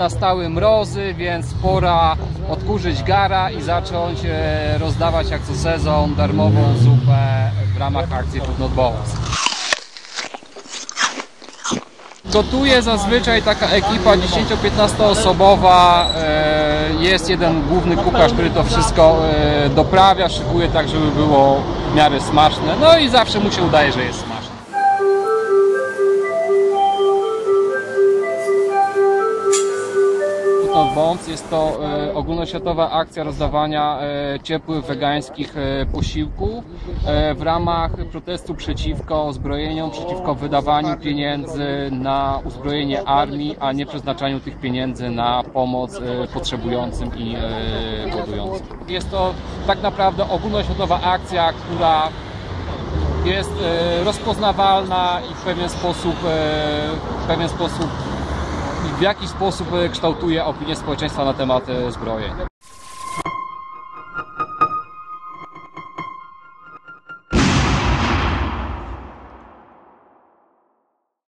nastały mrozy, więc pora odkurzyć gara i zacząć e, rozdawać jak co sezon darmową zupę w ramach akcji Food Not Balls. Gotuje zazwyczaj taka ekipa 10-15 osobowa. e, Jest jeden główny kucharz, który to wszystko e, doprawia, szykuje tak, żeby było w miarę smaczne. No i zawsze mu się udaje, że jest Not Bombs jest to e, ogólnoświatowa akcja rozdawania e, ciepłych wegańskich e, posiłków w ramach protestu przeciwko zbrojeniom, przeciwko wydawaniu pieniędzy na uzbrojenie armii, a nie przeznaczaniu tych pieniędzy na pomoc potrzebującym i głodującym. Jest to tak naprawdę ogólnoświatowa akcja, która jest rozpoznawalna i w pewien sposób, w pewien sposób i w jakiś sposób e, kształtuje opinię społeczeństwa na temat e, zbrojeń.